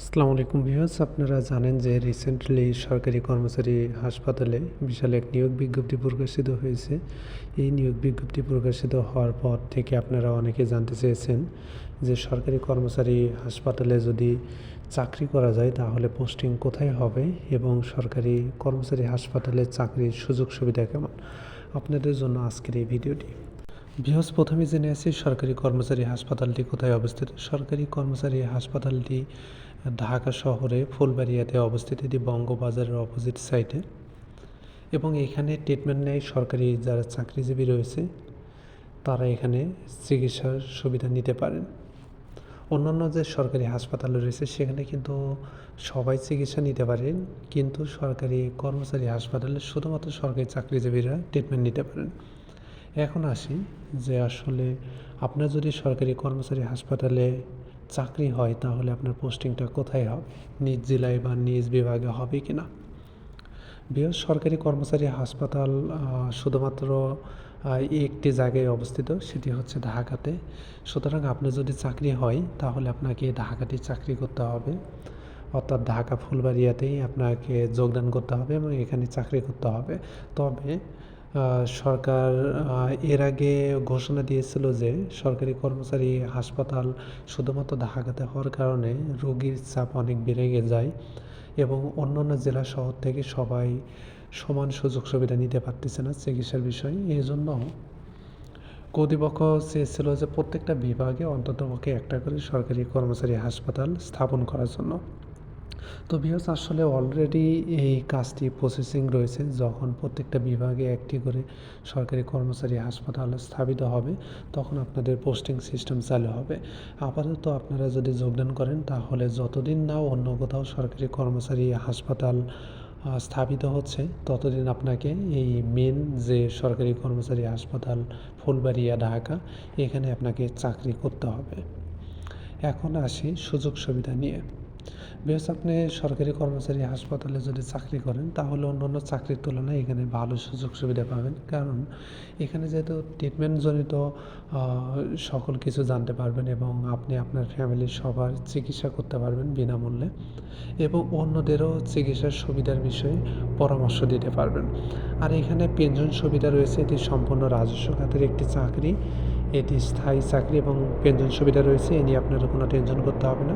আসসালামু আলাইকুম ভিউয়ার্স, আপনারা জানেন যে রিসেন্টলি সরকারি কর্মচারী হাসপাতালে বিশাল এক নিয়োগ বিজ্ঞপ্তি প্রকাশিত হয়েছে। এই নিয়োগ বিজ্ঞপ্তি প্রকাশিত হওয়ার পর থেকে আপনারা অনেকে জানতে চেয়েছেন যে সরকারি কর্মচারী হাসপাতালে যদি চাকরি করা যায় তাহলে পোস্টিং কোথায় হবে এবং সরকারি কর্মচারী হাসপাতালে চাকরির সুযোগ সুবিধা কেমন? আপনাদের জন্য আজকের এই ভিডিওটি। বৃহস্প প্রথমে জেনে আছি সরকারি কর্মচারী হাসপাতালটি কোথায় অবস্থিত। সরকারি কর্মচারী হাসপাতালটি ঢাকা শহরে ফুলবাড়িয়াতে অবস্থিত। এটি বঙ্গবাজারের অপোজিট সাইডে এবং এখানে ট্রিটমেন্ট নেয় সরকারি যারা চাকরিজীবী রয়েছে, তারা এখানে চিকিৎসার সুবিধা নিতে পারেন। অন্যান্য যে সরকারি হাসপাতাল রয়েছে, সেখানে কিন্তু সবাই চিকিৎসা নিতে পারেন কিন্তু সরকারি কর্মচারী হাসপাতালে শুধুমাত্র সরকারি চাকরিজীবীরা ট্রিটমেন্ট নিতে পারেন। এখন আসি যে আসলে আপনার যদি সরকারি কর্মচারী হাসপাতালে চাকরি হয়, তাহলে আপনার পোস্টিংটা কোথায় হবে? নিজ জেলায় বা নিজ বিভাগে হবে কি না বৃহৎ সরকারি কর্মচারী হাসপাতাল শুধুমাত্র একটি জায়গায় অবস্থিত, সেটি হচ্ছে ঢাকাতে। সুতরাং আপনার যদি চাকরি হয়, তাহলে আপনাকে ঢাকাতে চাকরি করতে হবে। অর্থাৎ ঢাকা ফুলবাড়িয়াতেই আপনাকে যোগদান করতে হবে এবং এখানে চাকরি করতে হবে। তবে সরকার এর আগে ঘোষণা দিয়েছিল যে সরকারি কর্মচারী হাসপাতাল শুধুমাত্র ঢাকাতে হওয়ার কারণে রোগীর চাপ অনেক বেড়ে যায় এবং অন্যান্য জেলা শহর থেকে সবাই সমান সুযোগ সুবিধা নিতে পারতেছে না চিকিৎসার বিষয়ে। এই জন্য কর্তৃপক্ষ চেয়েছিল যে প্রত্যেকটা বিভাগে অন্ততপক্ষে একটা করে সরকারি কর্মচারী হাসপাতাল স্থাপন করার জন্য। তো বিহস আসলে অলরেডি এই কাজটি প্রসেসিং রয়েছে যখন প্রত্যেকটা বিভাগে একটি করে সরকারি কর্মচারী হাসপাতাল স্থাপিত হবে, তখন আপনাদের পোস্টিং সিস্টেম চালু হবে। আপাতত আপনারা যদি যোগদান করেন, তাহলে যতদিন না অন্য কোথাও সরকারি কর্মচারী হাসপাতাল স্থাপিত হচ্ছে, ততদিন আপনাকে এই মেন যে সরকারি কর্মচারী হাসপাতাল ফুলবাড়িয়া, ঢাকা, এখানে আপনাকে চাকরি করতে হবে। এখন আসি সুযোগ সুবিধা নিয়ে। বেশ আপনি সরকারি কর্মচারী হাসপাতালে যদি চাকরি করেন, তাহলে অন্যান্য চাকরির তুলনায় এখানে ভালো সুযোগ সুবিধা পাবেন। কারণ এখানে যেহেতু ট্রিটমেন্টজনিত সকল কিছু জানতে পারবেন এবং আপনি আপনার ফ্যামিলির সবার চিকিৎসা করতে পারবেন বিনামূল্যে এবং অন্যদেরও চিকিৎসার সুবিধার বিষয়ে পরামর্শ দিতে পারবেন। আর এখানে পেনশন সুবিধা রয়েছে, এটি সম্পূর্ণ রাজস্ব খাতের একটি চাকরি। এটি স্থায়ী চাকরি এবং পেনশন সুবিধা রয়েছে, এ নিয়ে আপনার কোনো টেনশন করতে হবে না।